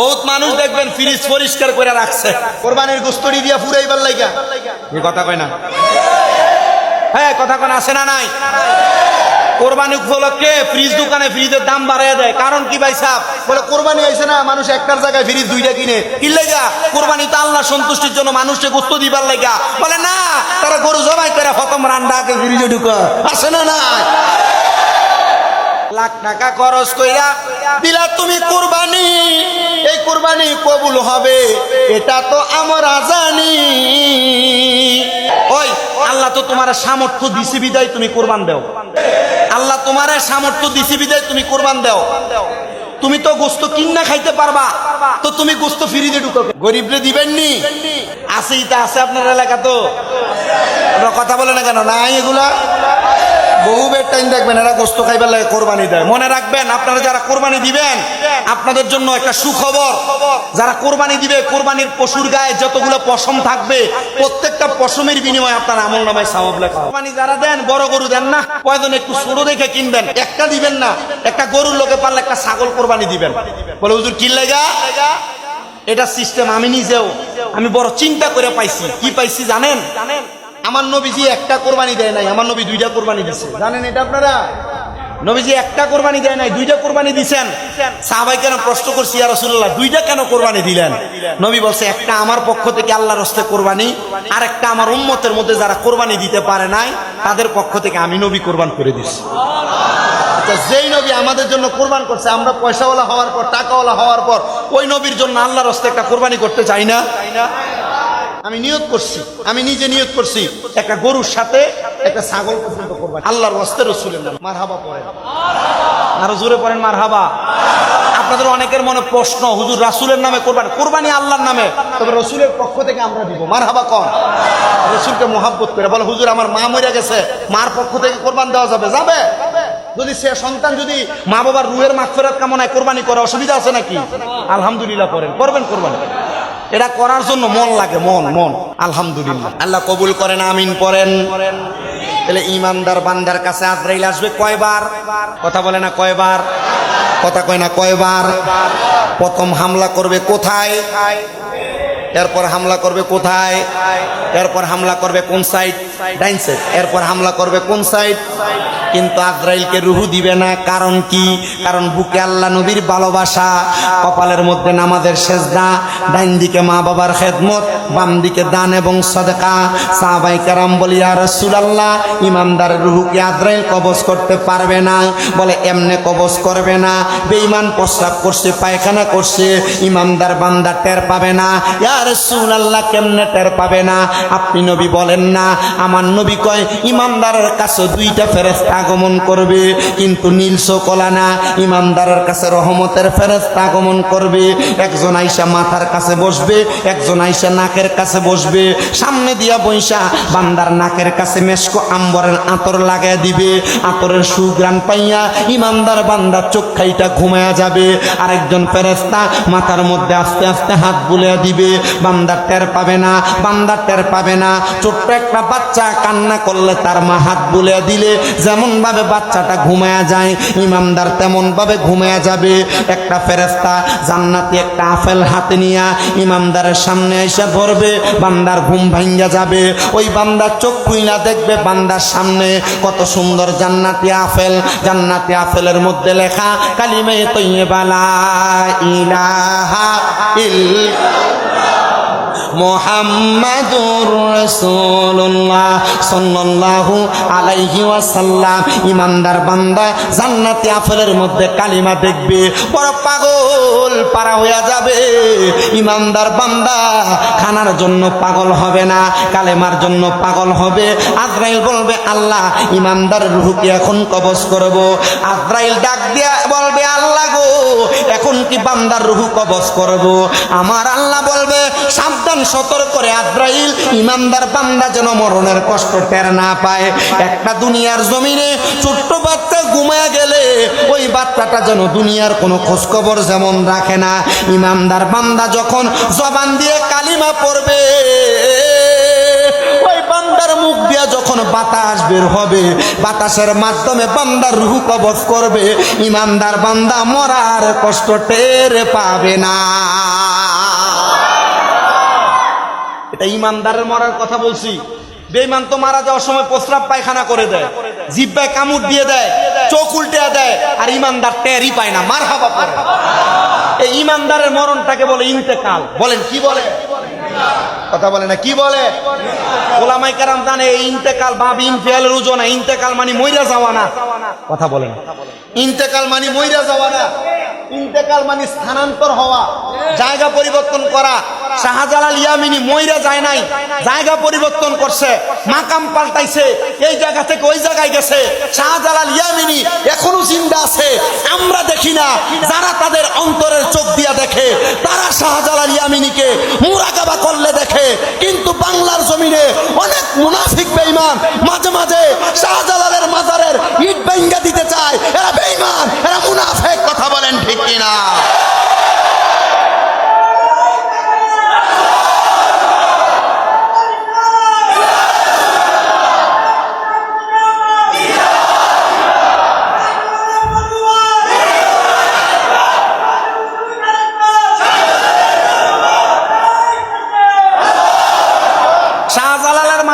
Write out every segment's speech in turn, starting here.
বহুত মানুষ দেখবেন ফ্রিজ পরিষ্কার করে রাখছে। কোরবানির গোস্তরি দিয়া ফুরাইবার লাইগা। এই কথা কয় না। হ্যাঁ কথা কোন আসে না নাই? কোরবানি উপলক্ষে ফ্রিজ দোকানে ফ্রিজের দাম বাড়িয়ে দেয়। কারণ কি ভাই সাহ বলে কোরবানি আইসে না মানুষ একটার জায়গায় ফ্রিজ দুইটা কিনে। কি লেগা কোরবানি তো আল্লাহ সন্তুষ্টির জন্য মানুষকে গোস্ত দিবার লেগা বলে না তারা গরু জবাই করে প্রথম রান্নাকে ফ্রিজে ঢুকা আসে না না লাখ টাকা খরচ কইরা দিলা তুমি কোরবানি, এই কোরবানি কবুল হবে, এটা তো আমরা জানি ওই, আল্লাহ তো তোমার সামর্থ্য দিছি বিদায়, তুমি কোরবান দাও। আল্লাহ তোমার সামর্থ্য দিছি বিদায়, তুমি কোরবান দাও। তুমি তো গোস্ত কিন্না খাইতে পারবা, তো তুমি গোস্ত ফিরিতে ঢুকো। গরিবরে দিবেননি আছেই তা, আছে আপনার এলাকা তো। কথা বলে না কেন? নাই এগুলা? বহু বের টাইম দেখবেন এরা গোস্ত খাইবার লাগে কোরবানি দেয়। মনে রাখবেন, আপনারা যারা কোরবানি দিবেন, আপনাদের জন্য একটা সুখবর। যারা কোরবানি দিবে, কোরবানির পশুর গায়ে যতগুলো পশম থাকবে, প্রত্যেকটা পশমের বিনিময়ে আপনার আমল নামায় সাবাব লেখা। কোরবানি যারা দেন, বড় গরু দেন না। কয়জন একটু ছোট দেখে কিনবেন? একটা দিবেন না। একটা গরুর লোকে পারলে একটা ছাগল কোরবানি দিবেন। বলে, হুজুর কি লেগা এটা সিস্টেম আমি নিজেও, আমি বড় চিন্তা করে পাইছি। কি পাইছি জানেন জানেন? আমার নবীজি একটা কোরবানি দেয় নাই, আমার নবী দুইটা কোরবানি দিছে। জানেন এটা আপনারা? নবীজি একটা কোরবানি দেয় নাই, দুইটা কোরবানি দিছেন। সাহাবাই কেন প্রশ্ন করছি, ইয়া রাসূলুল্লাহ, দুইটা কেন কোরবানি দিলেন? নবী বলছে, একটা আমার পক্ষ থেকে আল্লাহর হস্তে কোরবানি আর একটা আমার উম্মতের মধ্যে যারা কোরবানি দিতে পারে নাই, তাদের পক্ষ থেকে আমি নবী কোরবান করে দিচ্ছি যেই নবী আমাদের জন্য কোরবান করছে, আমরা পয়সাওয়ালা হওয়ার পর, টাকাওয়ালা হওয়ার পর, ওই নবীর জন্য আল্লাহর হস্তে একটা কোরবানি করতে চাই না? আমি নিয়ত করছি, আমি নিজে নিয়ত করছি, একটা গরুর সাথে একটা ছাগল পর্যন্ত কোরবানি আল্লাহর হস্তে রসুলের নাম, মারহাবা পড়েন। আরও জোরে পড়েন, মারহাবা। আপনাদের অনেকের মনে প্রশ্ন, হুজুর রাসুলের নামে কোরবানি কোরবানি আল্লাহর নামে। তবে রসুলের পক্ষ থেকে আমরা দিব মার হাবা কন। রসুলকে মোহাব্বত করে বলে, হুজুর, আমার মা মরে গেছে, মার পক্ষ থেকে কোরবান দেওয়া যাবে যাবে? যদি সে সন্তান, যদি মা বাবার রুহের মাগফিরাত কামনায় কোরবানি করে, অসুবিধা আছে নাকি? আলহামদুলিল্লাহ করেন করবেন কোরবানি। এটা করার জন্য মন লাগে, মন মন। আলহামদুলিল্লাহ। আল্লাহ কবুল করেন, আমিন পড়েন তাহলে ইমানদার বান্দার কাছে আজরাইল আসবে কয়বার? কথা বলে না কয়বার? কথা কয় না কয়বার? প্রথম হামলা করবে কোথায়? এরপর হামলা করবে কোথায়? এরপর হামলা করবে কোন সাইড ডাইন সাইড। এরপর হামলা করবে কোন সাইড? কিন্তু আজরাইলকে রুহু দিবে না। কারণ কি? কারণ বুকে আল্লাহ নবীর ভালোবাসা। কপালের মধ্যে নামাজের সেজদা। ডাইন দিকে মা বাবার খেদমত, বাম দিকে দান এবং সদকা। সাহাবাই কারাম বলি আর রাসূলুল্লাহ, ইমানদার রুহুকে আজরাইল কবজ করতে পারবে না? বলে, এমনে কবজ করবে না। বেঈমান প্রস্রাব করছে, পায়খানা করছে। ইমানদার বান্দা টের পাবে না। ইয়া রাসূলুল্লাহ, কেমনে টের পাবে না? আপনি নবী বলেন না। আমার নবী কয়, ইমানদারের কাছে দুইটা ফেরেশতা আগমন করবে, কিন্তু নীলসো কলা না। ইমানদারের কাছে রহমতের ফেরেশতা আগমন করবে। একজন আইসা মাথার কাছে বসবে, একজন আইসা নাকের কাছে বসবে। সামনে দিয়া বৈশা বান্দার নাকের কাছে মেশকো আম্বরের আতর লাগায় দিবে। আতরের সুগ্রাণ পাইয়া ইমানদার বান্দার চোখ খাইটা ঘুমায়া যাবে। আরেকজন ফেরেশতা মাথার মধ্যে আস্তে আস্তে হাত বুলিয়ে দিবে। বান্দার টের পাবে না বান্দার টের পাবে না। ছোট্ট একটা বাচ্চা কান্না করলে তার মা হাত বুলিয়ে দিলে। যেমন ভাবে বাচ্চাটা ঘুমায়া যায়, ইমামদার তেমন ভাবে ঘুমায়া যাবে। একটা ফেরেস্তা জান্নাতি একটা আপেল হাতে নিয়া ইমামদারের সামনে এসে ধরবে বান্দার ঘুম ভাঙ্গা যাবে। ওই বান্দার চোখ খুইলা দেখবে, বান্দার সামনে কত সুন্দর জান্নাতি আপেল। জান্নাতি আপেলের মধ্যে লেখা, কালিমে তৈবালা ইলাহা ইল মোহাম্মদুর রসুল্লাহ সাল্লাল্লাহু আলাইহি ওয়াসাল্লাম। ইমানদার বান্দা, জান্নাতি আফলের মধ্যে কালিমা দেখবে, বড় পাগল পারা হয়ে যাবে। ইমানদার বান্দা, খানার জন্য পাগল হবে না, কালেমার জন্য পাগল হবে। আজরাইল বলবে, আল্লাহ, ইমানদার রুহুকে এখন কবজ করব। আজরাইল ডাক দিয়া বলবে এখন কি বান্দার রুহু কবজ করব? আমার আল্লাহ বলবে, সাবধান, সতর্ক করে আদ্রাইল ইমানদার বান্দা যেন মরণের কষ্ট টের না পায়। একটা দুনিয়ার জমিনে ছোট্ট বাচ্চা ঘুমায় গেলে ওই বাচ্চাটা যেন দুনিয়ার কোনো খোঁজখবর যেমন রাখে না। ইমানদার বান্দা যখন জবান দিয়ে কালিমা পড়বে মুখ দিয়া যখন বাতাস বের হবে, বাতাসের মাধ্যমে বান্দার রুহ কবজ করবে, ইমানদার বান্দা মরার কষ্ট টের পাবে না। এটা ইমানদারের মরার কথা বলছি। বেঈমান তো মারা যাওয়ার সময় প্রস্রাব পায়খানা করে দেয়, জিব্বায় কামড় দিয়ে দেয়, চোখ উল্টে দেয়, আর ইমানদার টেরই পায় না মার হাবা এই ইমানদারের মরণটাকে বলে ইন্তেকাল। বলেন, কি বলে? কথা বলে না, কি বলে? ওলামাই কারাম জানে ইন্তেকাল বাপ ইনফিয়ালের ওজন ইন্তেকাল মানে মইরা যাওয়া না। কথা বলেন ইন্তেকাল মানে মইরা যাওয়া না। ইন্তেকাল মানে স্থানান্তর হওয়া, জায়গা পরিবর্তন করা। শাহজালাল ইয়ামিনী মইরা যায় নাই, জায়গা পরিবর্তন করছে, মাকাম পাল্টাইছে, এই জায়গা থেকে ওই জায়গায় গেছে। শাহজালাল ইয়ামিনী এখনও জিন্দা আছে, আমরা দেখি না, যারা তাদের অন্তরের চোখ দিয়া দেখে শাহজালাল ইয়ামিনীকে মুরাকাবা করলে দেখে কিন্তু বাংলার জমিনে অনেক মুনাফিক বেঈমান মাঝে মাঝে শাহজালালের মাজারের ইট ভেঙ্গা দিতে চায়। এরা বেঈমান, এরা মুনাফিক, কথা বলেন ঠিক কিনা?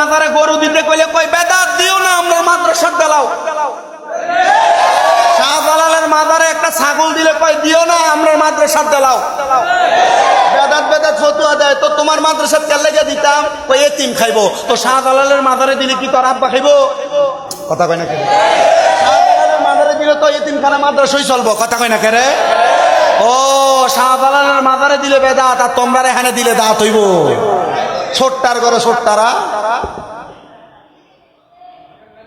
মাজারে গরু দিতে কইলে কই, বেদাত দিও না আমরা মাদ্রাসার দেলাও শাহজালালের মাজারে একটা ছাগল দিলে কই, দিও না আমরা মাদ্রাসার দেলাও বেদাত বেদাত, ফতুয়া দেয়, তো তোমার মাদ্রাসার তেল লেগে দিতাম। কই, এতিম খাইবো। তো শাহজালালের মাজারে দিলে কি তোর আব্বা খাইবো? কথা কয় না কেন শাহজালালের মাজারে দিলে তো এতিমখানা মাদ্রাসাই চলবো। কথা কই না কেরে ও, শাহজালালের মাজারে দিলে বেদাত, আর তোমরা এখানে দিলে দাঁত হইব। ছোট্টার ঘরে ছোট্টারা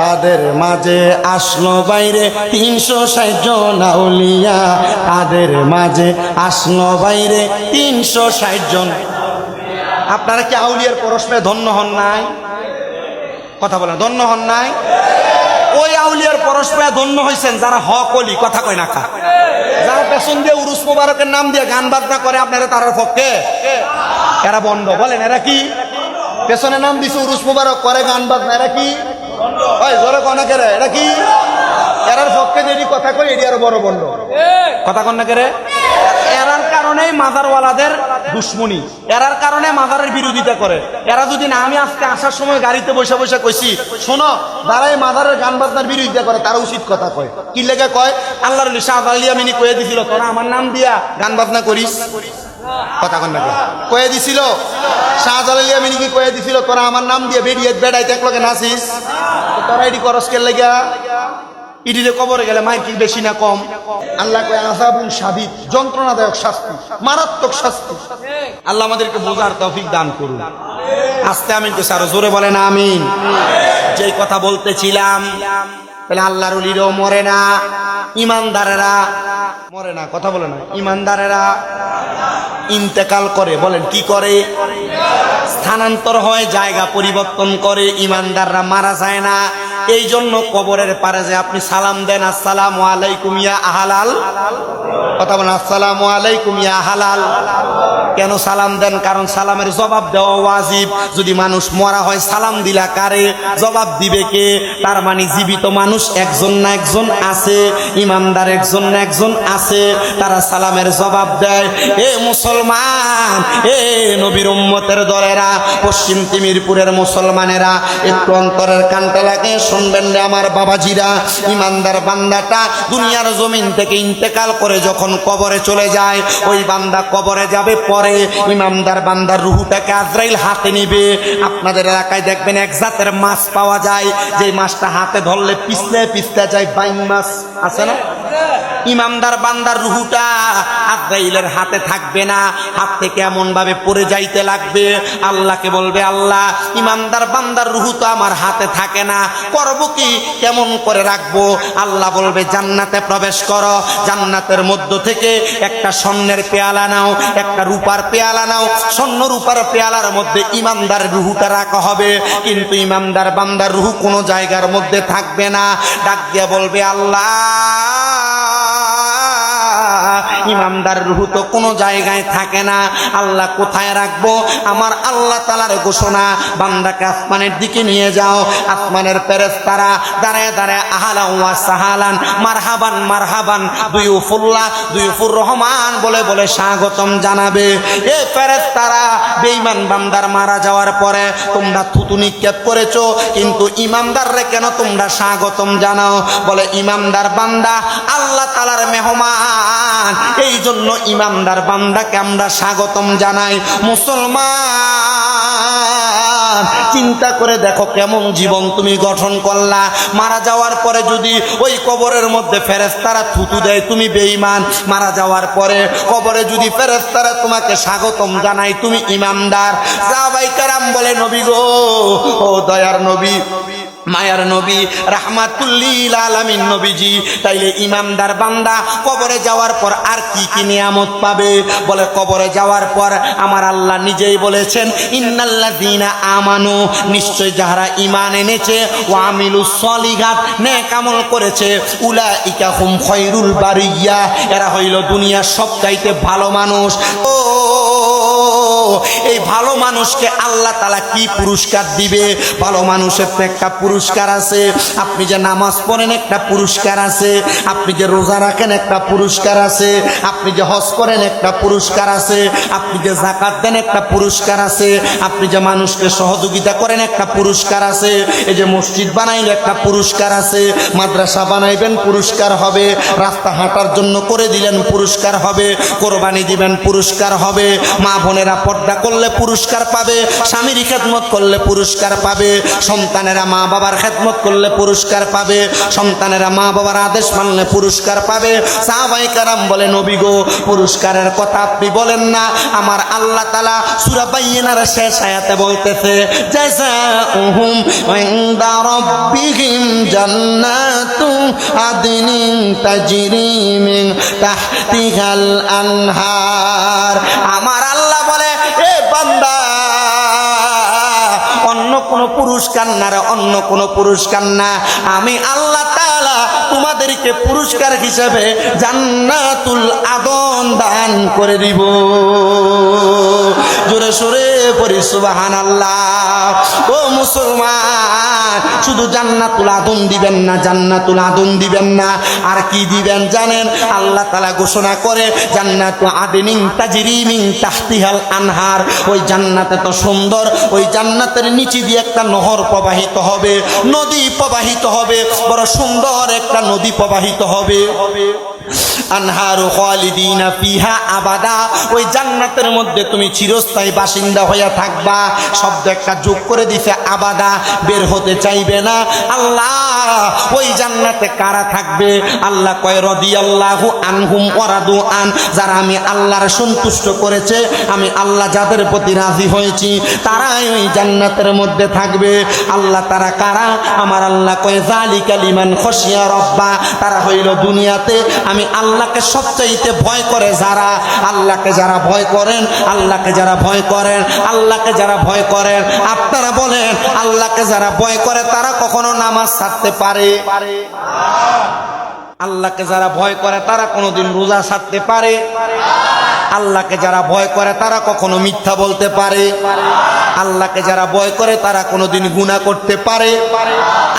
তাদের মাঝে আসলো বাইরে তিনশো ষাট জন আউলিয়া। তাদের মাঝে আসলো বাইরে তিনশো ষাট জন। আপনারা কি আউলিয়ার পরস্পরে ধন্য হন নাই? কথা বলেন, ধন্য হন নাই? ওই আউলিয়ার পরস্পরে ধন্য হয়েছেন যারা হক অলি, কথা কয় না খা যারা পেছন দিয়ে উরুস মুবারকের নাম দিয়ে গান বাজনা করে, আপনারা তারার পক্ষে? এরা বন্ধ। বলেন, এরা কি? পেছনে নাম দিছে উরুস মুবারক, করে গান বাজনা, এরা কি? কথা বন্ড কথা যদি না, আমি আজকে সময় গাড়িতে বসে বসে কইছি, শোনো, যারা এই গান বাজনার বিরোধিতা করে, তারা উচিত কথা কয়। কি লেগে কয়? আল্লাহর আলী শাহ আলিয়া মিনি কয়ে দিছিল, তোরা আমার নাম দিয়া গান বাজনা করিস। কথা কন কয়ে দিছিল, শাহজালাল ইয়ামিনী কি কয়ে দিছিল? তোরা আমার নাম দিয়ে বেরিয়ে বেড়াইতে একলগে নাচিস। তোরা এটি করস কে লেগা ইডিতে কবরে গেলে মাইর কি বেশি না কম? আল্লাহ কয় আজাবুন সাবিত যন্ত্রণাদায়ক শাস্তি, মারাত্মক শাস্তি। আল্লাহ আমাদেরকে বোঝার তৌফিক দান করুন। আস্তে আমিন তো স্যার জোরে বলেন আমিন। যেই কথা বলতেছিলাম, তাহলে আল্লাহর উলিরও মরে না, ইমানদারেরা মরে না, কথা বলে না, ইমানদারেরা ইন্তেকাল করে বলেন কি করে? স্থানান্তর হয় জায়গা পরিবর্তন করে ইমানদাররা মারা যায় না। এই জন্য কবরের পারে যে আপনি সালাম দেন, আসসালামু আলাইকুম ইয়া আহালাল। কথা বলেন, আসসালামু আলাইকুম ইয়া হালাল কেন সালাম দেন? কারণ সালামের জবাব দেওয়া ওয়াজিব। যদি মানুষ মরা হয়, সালাম দিলা কারে? জবাব দিবে কে? তার মানে জীবিত মানুষ একজন না একজন আছে, ইমানদার একজন না একজন আছে, তারা সালামের জবাব দেয়, এ মুসলমান, এ নবীর উম্মতের দলেরা, পশ্চিম তিমিরপুরের মুসলমানেরা, একটু অন্তরের কানটা লাগে শুনবেন রে আমার বাবাজিরা, ইমানদার বান্দাটা দুনিয়ার জমিন থেকে ইন্তেকাল করে যখন কবরে চলে যায়, ওই বান্দা কবরে যাবে পরে ইমানদার বান্দার রুহুটাকে আজরাইল হাতে নিবে। আপনাদের এলাকায় দেখবেন এক জাতের মাছ পাওয়া যায় যে মাছটা হাতে ধরলে পিছলে পিছলে যায় বাইং মাছ। আছে না? ইমামদার বান্দার রুহুটা আজরাইলের হাতে থাকবে না। হাত থেকে এমন ভাবে পড়ে যাইতে লাগবে। আল্লাহকে বলবে, আল্লাহ ইমামদার বান্দার রুহু তো আমার হাতে থাকে না। করব কি? কেমন করে রাখব? আল্লাহ বলবে, জান্নাতে প্রবেশ করো। জান্নাতের মধ্য থেকে একটা স্বর্ণের পেয়ালা নাও, একটা রূপার পেয়ালা নাও। স্বর্ণ রূপার পেয়ালার মধ্যে ইমামদার রুহুটা রাখা হবে। কিন্তু ইমামদার বান্দার রুহু কোনো জায়গার মধ্যে থাকবে না। ডাক দিয়ে বলবে, আল্লাহ ইমামদার রুহু তো কোনো জায়গায় থাকে না। আল্লাহ কোথায় রাখব? আমার আল্লাহ তালার ঘোষণা, বান্দাকে আসমানের দিকে নিয়ে যাও। আসমানের পেরেস তারা দাঁড়ায় দাঁড়ায় আহালা ওয়া সাহালান, মারহাবান মারহাবান দুই উফুল্লাহ দুই উফুর রহমান বলে বলে স্বাগতম জানাবে। এ পেরেস তারা বেঈমান বান্দার মারা যাওয়ার পরে তোমরা থুতু নিক্ষেপ করেছ, কিন্তু ইমামদাররে কেন তোমরা স্বাগতম জানাও? বলে ইমামদার বান্দা, আল্লাহ তালার মেহমান এই জন্য ইমামদার বান্দাকে আমরা স্বাগতম জানাই। মুসলমান, চিন্তা করে দেখো কেমন জীবন তুমি গঠন করলা। মারা যাওয়ার পরে যদি ওই কবরের মধ্যে ফেরেস্তারা থুতু দেয়, তুমি বেঈমান। মারা যাওয়ার পরে কবরে যদি ফেরেস্তারা তোমাকে স্বাগতম জানাই তুমি ইমামদার। সাহাবাই কারাম বলে, নবী গো, ও দয়ার নবী মায়ার নবী, রাহমাতুল্লিল আলামিন নবীজি। তাইলে ইমামদার বান্দা, কবরে যাওয়ার পর আর কি কি নিয়ামত পাবে? বলে, কবরে যাওয়ার পর আমার আল্লাহ নিজেই বলেছেন, ইন্নাল্লাযীনা আমানু। নিশ্চয় যাহারা ইমান এনেছে, ওয়া আমিলুস সলিহাত, নেক আমল করেছে, উলাইকা হুম খৈরুল বারিয়া। এরা হইল দুনিয়ার সবচাইতে ভালো মানুষ। ও এই ভালো মানুষকে আল্লাহ তালা কি পুরস্কার দিবে? ভালো মানুষের তো একটা পুরস্কার আছে। আপনি যে নামাজ পড়েন একটা পুরস্কার আছে। আপনি যে রোজা রাখেন একটা পুরস্কার আছে। আপনি যে হজ করেন একটা পুরস্কার আছে। আপনি যে জাকাত দেন একটা পুরস্কার আছে। আপনি যে মানুষকে সহযোগিতা করেন একটা পুরস্কার আছে। এই যে মসজিদ বানাইলে একটা পুরস্কার আছে। মাদ্রাসা বানাইবেন পুরস্কার হবে। রাস্তা হাঁটার জন্য করে দিলেন পুরস্কার হবে। কোরবানি দিবেন পুরস্কার হবে। মা বোনেরা পর্দা করলে পুরস্কার পাবে, স্বামীর খেদমত করলে পুরস্কার পাবে, সন্তানেরা মা বাবার খেদমত করলে পুরস্কার পাবে, সন্তানেরা মা বাবার আদেশ মানলে পুরস্কার পাবে। সাহাবাই কারাম বলে, নবী গো, পুরস্কারের কথা আপনি বলেন না, আমার আল্লাহ তালা সুরা বাইয়েনার শেষ আয়াতে বলতেছে আমার কোন পুরুষ কান্না রে অন্য কোনো পুরুষ কান্না। আমি আল্লাহ তালা তোমাদেরকে পুরস্কার হিসাবে জান্নাতুল আদন দান করে দিব। জোরে সোরে সুবাহান আল্লাহ ও মুসলমান শুধু জান্নাতুল আদন দিবেন না, জান্নাতুল আদন দিবেন না। আর কি দিবেন জানেন? আল্লাহ তালা ঘোষণা করে, জান্নাত আদিনিং তাজিরিমিং তাহতিহাল আনহার। ওই জান্নাত এত সুন্দর, ওই জান্নাতের নিচে দিয়ে একটা নহর প্রবাহিত হবে, নদী প্রবাহিত হবে, বড় সুন্দর একটা নদী প্রবাহিত হবে হবে। আনহারু ওই জান্নাতের মধ্যে তুমি চিরস্থায়ী বাসিন্দা হইয়া করে কারা থাকবে? আল্লাহ কয় রদি আন। যারা আমি আল্লাহর সন্তুষ্ট করেছে, আমি আল্লাহ যাদের প্রতি রাজি হয়েছি, তারাই ওই জান্নাতের মধ্যে থাকবে। আল্লাহ তারা কারা? আমার আল্লাহ কয়, জালিকা লিমান খসিয়া রব্বা। তারা হইল দুনিয়াতে, আমি আল্লাহকে সবচাইতে ভয় করে যারা, আল্লাহকে যারা ভয় করেন, আল্লাহকে যারা ভয় করেন, আল্লাহকে যারা ভয় করেন, আপনারা বলেন, আল্লাহকে যারা ভয় করে তারা কখনো নামাজ ছাড়তে পারে? আল্লাহকে যারা ভয় করে তারা কোনোদিন রোজা ছাড়তে পারে। আল্লাহকে যারা ভয় করে তারা কখনো মিথ্যা বলতে পারে। আল্লাহকে যারা ভয় করে তারা কোনোদিন গুণা করতে পারে।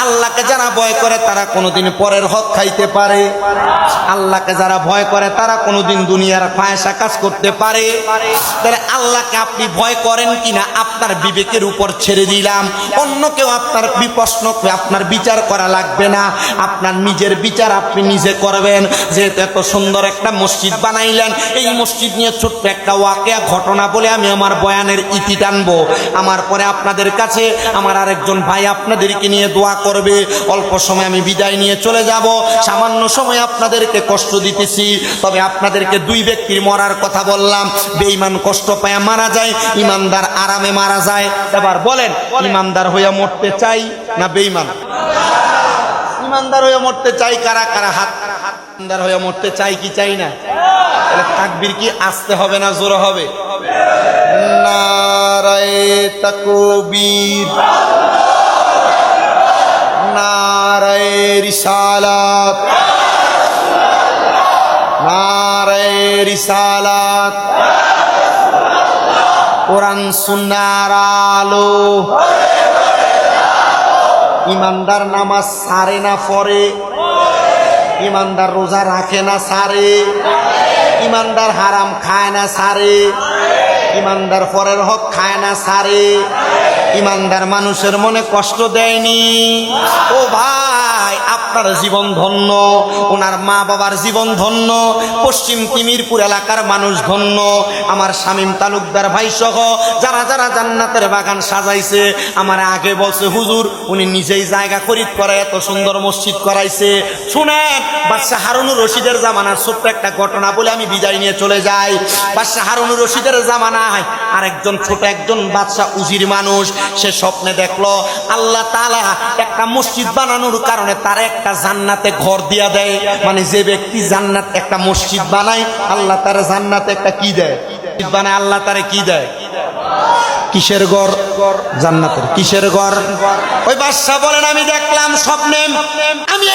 আল্লাহকে যারা ভয় করে তারা কোনোদিন পরের হক খাইতে পারে। আল্লাহকে যারা ভয় করে তারা কোনোদিন দুনিয়ার ফায়সা কাজ করতে পারে। তাহলে আল্লাহকে আপনি ভয় করেন কিনা, আপনার বিবেকের উপর ছেড়ে দিলাম। অন্য কেউ আপনার বিপ্রশ্ন আপনার বিচার করা লাগবে না। আপনার নিজের বিচার আপনি নিজে করবেন। যেহেতু এত সুন্দর একটা মসজিদ বানাইলেন, এই মসজিদ নিয়ে ছোট্ট একটা ওয়াকিয়া ঘটনা বলে আমি আমার বয়ানের ইতি টানবো। আমার পরে আপনাদের কাছে আমার আরেকজন ভাই আপনাদেরকে নিয়ে দোয়া করবে। অল্প সময় আমি বিদায় নিয়ে চলে যাব। সামান্য সময় আপনাদেরকে কষ্ট দিতেছি। তবে আপনাদেরকে দুই ব্যক্তির মরার কথা বললাম। বেঈমান কষ্ট পায় মারা যায় ইমানদার আরামে মারা যায়। এবার বলেন ইমানদার হইয়া মরতে চাই না বেঈমান? ইমানদার হয়ে মরতে চাই কারা? কারা হাত? ইমানদার হয়ে মরতে চাই কি চাই না? তাহলে তাকবীর কি আসতে হবে না জোর হবে? নারায়ে তাকবীর। নারায়ে রিসালাত। নারায়ে রিসালাত। কোরআন সুন্নার আলো। ইমানদার নামাজ সারে না পরে ইমানদার রোজা রাখে না সারে। ইমানদার হারাম খায় না সারে। ইমানদার পরের হক খায় না সারে। ইমানদার মানুষের মনে কষ্ট দেয়নি। ও ভাই! আপনার জীবন ধন্য, ওনার মা বাবার জীবন ধন্য, পশ্চিম তিমিরপুর এলাকার মানুষ ধন্য, আমার শামীম তালুকদার ভাই সহ যারা যারা জান্নাতের বাগান সাজাইছে, আমার আগে বলছে, হুজুর, উনি নিজেই জায়গা খরিদ করে, এত সুন্দর মসজিদ করাইছে। শুনেন, বাদশাহ হারুনুর রশিদের জামানার ছোট্ট একটা ঘটনা বলে আমি বিদায় নিয়ে চলে যাই। বাদশাহ হারুনুর রশিদের জামানায় আরেকজন ছোট একজন বাদশাহ উজির মানুষ, সে স্বপ্নে দেখল, আল্লাহ তাআলা একটা মসজিদ বানানোর কারণে তার একটা জান্নাতে ঘর দিয়া দেয়। মানে যে ব্যক্তি জান্নাত একটা মসজিদ বানায়, আল্লাহ তার জান্নাতে একটা কি দেয়? বানায়, আল্লাহ তারে কি দেয়? কিসের ঘর? জান্নাতের। কিসের ঘর? ওই বাদশাহ বলেন, আমি দেখলাম স্বপ্নে, আমি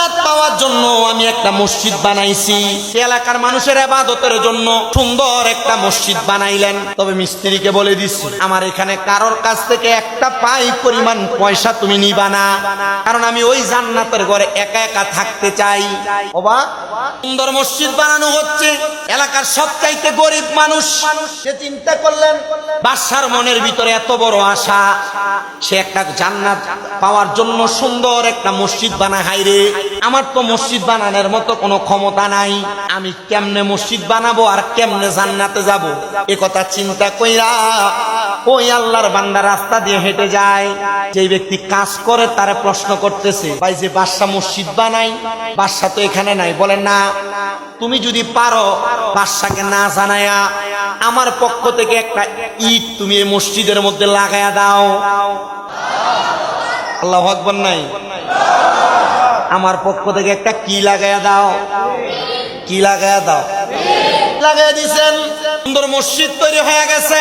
জান্নাত পাওয়ার জন্য আমি একটা মসজিদ বানাইছি। এলাকার মানুষের আবাদতের জন্য সুন্দর একটা মসজিদ বানাইলেন। তবে মিস্ত্রিকে বলে দিচ্ছি আমার এখানে কারোর কাছ থেকে একটা পাই পরিমাণ পয়সা তুমি নিবা না। কারণ আমি ওই জান্নাতের ঘরে একা একা থাকতে চাই। ওবা সুন্দর মসজিদ বানানো হচ্ছে। এলাকার সবচাইতে গরিব মানুষ। সে চিন্তা করলেন, বাদশার মনের ভিতরে এত বড় আশা। সে একটা জান্নাত পাওয়ার জন্য সুন্দর একটা মসজিদ বানায় হাইরে আমার তো মসজিদ বানানোর মতো কোনো ক্ষমতা নাই। আমি কেমনে মসজিদ বানাবো আর কেমনে জান্নাতে যাব? এ কথা চিন্তা কইরা ওই আল্লাহর বান্দা রাস্তা দিয়ে হেঁটে যায়। যে ব্যক্তি কাজ করে তারে প্রশ্ন করতেছে, ভাই, যে বাদশা মসজিদ বানাই, বাদশা তো এখানে নাই। বলেন না, তুমি যদি পারো বাদশাকে না জানায়া আমার পক্ষ থেকে একটা ইট তুমি এই মসজিদের মধ্যে লাগায়া দাও। আল্লাহ আকবর নাই? আমার পক্ষ থেকে একটা কি লাগায়া দাও? কি লাগায়া দাও? লাগাই দিছেন, সুন্দর মসজিদ তৈরি হয়ে গেছে,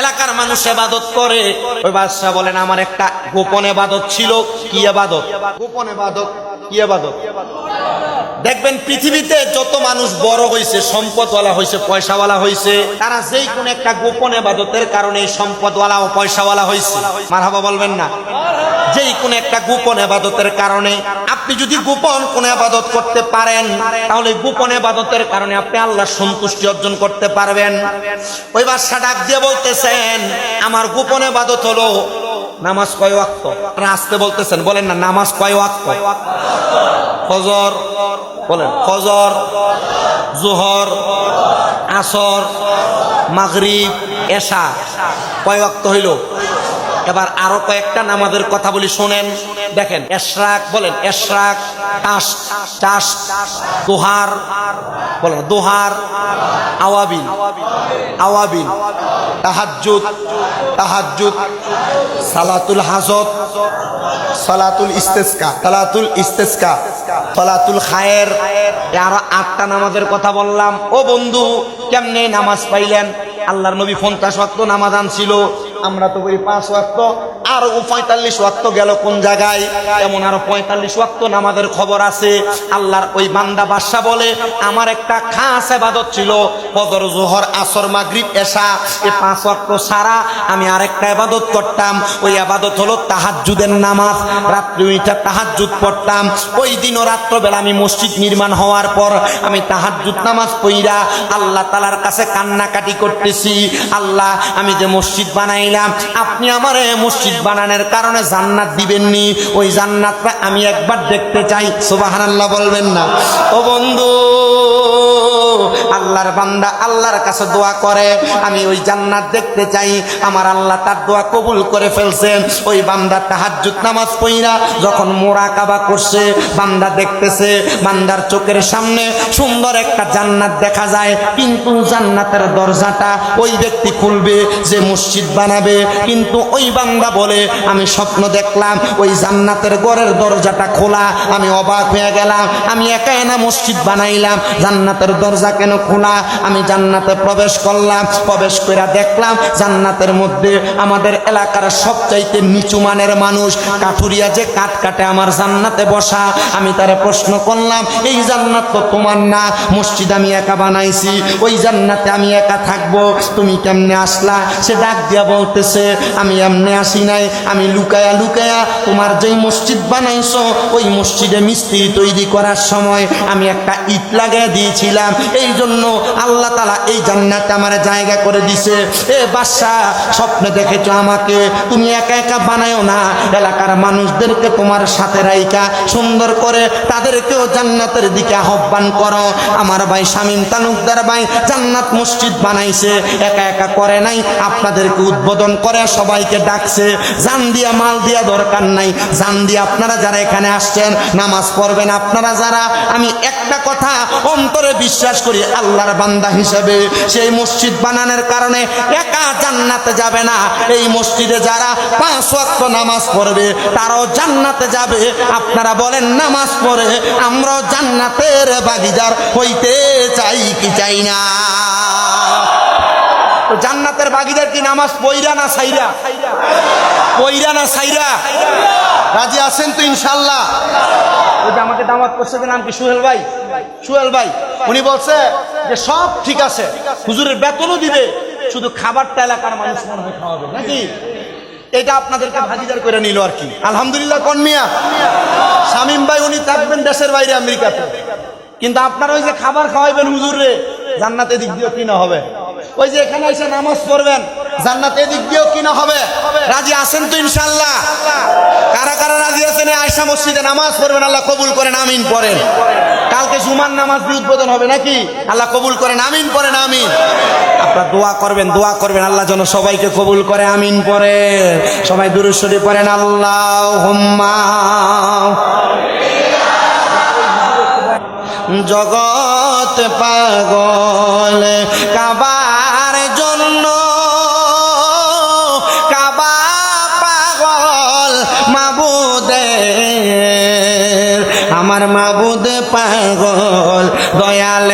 এলাকার মানুষ এবাদত করে। ওই বাদশাহ বলেন, আমার একটা গোপন এবাদত ছিল। কি এবাদত? গোপন এবাদত, কি এবাদত? দেখবেন পৃথিবীতে যত মানুষ বড় হয়েছে সম্পদওয়ালা হয়েছে পয়সাওয়ালা হয়েছে তারা যেই কোন একটা গোপন এবাদতের কারণে এই সম্পদওয়ালা ও পয়সাওয়ালা হয়েছে মারহাবা বলবেন না। যেই কোন একটা গোপন এবাদতের কারণে আপনি যদি গোপন কোন আবাদত করতে পারেন, তাহলে গোপন আবাদতের কারণে আপনি আল্লাহ সন্তুষ্টি অর্জন করতে পারবেন। ওই বাদশা ডাক দিয়ে বলতেছেন, আমার গোপন আবাদত হলো নামাজ কয় ওয়াক্ত? আসতে বলতেছেন, বলেন না, নামাজ কয় ওয়াক্ত? ফজর বলেন ফজর জোহর আসর মাগরিব এশা কয় অক্ত হইল? এবার আরও কয়েকটা নামাজের কথা বলি, শোনেন। দেখেন, এশরাক, বলেন, এশরাক টাস টাস দোহার, বলেন, দোহার, আওয়াবিন আওয়াবিন, তাহাজ্জুদ তাহাজ্জুদ, সালাতুল হাজত, সালাতুল ইস্তেসকা সালাতুল ইস্তেসকা, সালাতুল খায়ের। আরও আটটা নামাজের কথা বললাম। ও বন্ধু, কেমনে নামাজ পাইলেন? আল্লাহর নবী পঞ্চাশ ওয়াক্ত নামাজ আনছিল। আমরা তো ওই পাঁচ ওয়াক্ত আর পঁয়তাল্লিশ ওয়াক্ত গেল কোন জায়গায়? এমন আরও পঁয়তাল্লিশ ওয়াক্ত নামাজের খবর আছে। আল্লাহর ওই বান্দা বাদশা বলে, আমার একটা খাস আবাদত ছিল, ফজর, জোহর, আসর, মাগরিব, এশা। এই পাঁচ ওয়াক্ত সারা আমি আরেকটা আবাদত করতাম। ওই আবাদত হলো তাহাজ্জুদের নামাজ। রাত্রি ওইটা তাহাজ্জুদ পড়তাম। ওই দিনও রাত্রবেলা আমি মসজিদ নির্মাণ হওয়ার পর আমি তাহাজ্জুদ নামাজ পইরা আল্লাহ তালার কাছে কান্নাকাটি করতেছি। আল্লাহ, আমি যে মসজিদ বানাইলাম, আপনি আমার মসজিদ বানানোর কারণে জান্নাত দিবেননি। ওই জান্নাতটা আমি একবার দেখতে চাই। সুবহানাল্লাহ বলবেন না। ও বন্ধু আল্লাহর বান্দা আল্লাহর কাছে দোয়া করে। আমি ওই জান্নাত দেখতে চাই। আমার আল্লাহ তার দোয়া কবুল করে ফেলছেন। ওই বান্দা তাহাজ্জুদ নামাজ পইরা যখন মোরাকাবা করছে, বান্দা দেখতেছে, বান্দার চোখের সামনে সুন্দর একটা জান্নাত দেখা যায়। কিন্তু জান্নাতের দরজাটা ওই ব্যক্তি খুলবে যে মসজিদ বানাবে। কিন্তু ওই বান্দা বলে, আমি স্বপ্ন দেখলাম, ওই জান্নাতের ঘরের দরজাটা খোলা। আমি অবাক হয়ে গেলাম। আমি একা না মসজিদ বানাইলাম। জান্নাতের দরজা কেন খোলা আমি জান্নাতে প্রবেশ করলাম, প্রবেশ করে দেখলাম জান্নাতের মধ্যে আমাদের এলাকার সবচাইতে নিচু মানের মানুষ, কাঠুরিয়া যে কাঠ কাটে আমার জান্নাতে বসা। আমি তারে প্রশ্ন করলাম, এই জান্নাত তো তোমার না, মসজিদ আমি একা বানাইছি, ওই জান্নাতে আমি একা থাকব, তুমি কেমনে আসলা? সে ডাক দিয়া বলতেছে, আমি এমনি আসি নাই, আমি লুকায়া লুকায়া তোমার যেই মসজিদ বানাইছো, ওই মসজিদে মিস্ত্রি তৈরি করার সময় আমি একটা ইট লাগিয়ে দিয়েছিলাম এই জন্য আল্লাহ তালা এই জান্নাতে আমার জায়গা করে দিছে। এ বাদশা, স্বপ্নে দেখেছ আমাকে? তুমি একা একা বানায়ও না। এলাকার মানুষদেরকে তোমার সাথে রাইকা সুন্দর করে তাদেরকেও জান্নাতের দিকে আহ্বান করো। আমার ভাই শামীম তালুকদার ভাই জান্নাত মসজিদ বানাইছে। একা একা করে নাই, আপনাদেরকে উদ্বোধন করে সবাইকে ডাকছে। জান দিয়া, মাল দিয়া দরকার নাই। জান দিয়া, আপনারা যারা এখানে আসছেন, নামাজ পড়বেন আপনারা যারা, আমি একটা কথা অন্তরে বিশ্বাস করি আল্লাহর বান্দা হিসেবে সেই মসজিদ বানানোর কারণে একা জান্নাতে যাবে না। এই মসজিদে যারা পাঁচ ওয়াক্ত নামাজ পড়বে, তারাও জান্নাতে যাবে। আপনারা বলেন, নামাজ পড়ে আমরাও জান্নাতের বাগিদার হইতে চাই কি চাই না? জান্নাতের বাগিদার কি নামাজ পইরা না সাইরা পইরা না সাইরা রাজি আছেন তো ইনশাল্লাহ ওই যে আমাকে দাওয়াত করছে নাম কি? সুহেল ভাই? সুহেল ভাই, উনি বলছে যে সব ঠিক আছে। হুজুরের বেতনও দিবে, শুধু খাবারটা এলাকার মানুষ মনে হয় খাওয়াবে, নাকি? এটা আপনাদেরকে ভাগিদার করে নিল আর কি। আলহামদুলিল্লাহ, কনমিয়া। শামীম ভাই, উনি থাকবেন দেশের বাইরে আমেরিকাতে। কিন্তু আপনারা ওই যে খাবার খাওয়াইবেন হুজুরে, জান্নাতে দিক দিয়েও কিনা হবে। ওই যে এখানে এসে নামাজ পড়বেন, জান্নাতে এদিক দিয়েও কিনা হবে। রাজি আছেন তো ইনশাল্লাহ কারা কারা রাজি আছেন? আয়সা মসজিদে নামাজ পড়বেন, আল্লাহ কবুল করেন, আমিন পড়েন। জুমার নামাজ দিয়ে উদ্বোধন হবে নাকি? আল্লাহ কবুল করেন, আমিন পড়েন, আমিন। আপনার দোয়া করবেন দোয়া করবেন, আল্লাহ যেন সবাইকে কবুল করে, আমিন পরে সবাই দুরুশ্বরী পড়েন আল্লাহ হুম্মা জগৎ পাগল, কাবার জন্য। কাবা পাগল মাবুদের, আমার মাবুদ পাগল দয়াল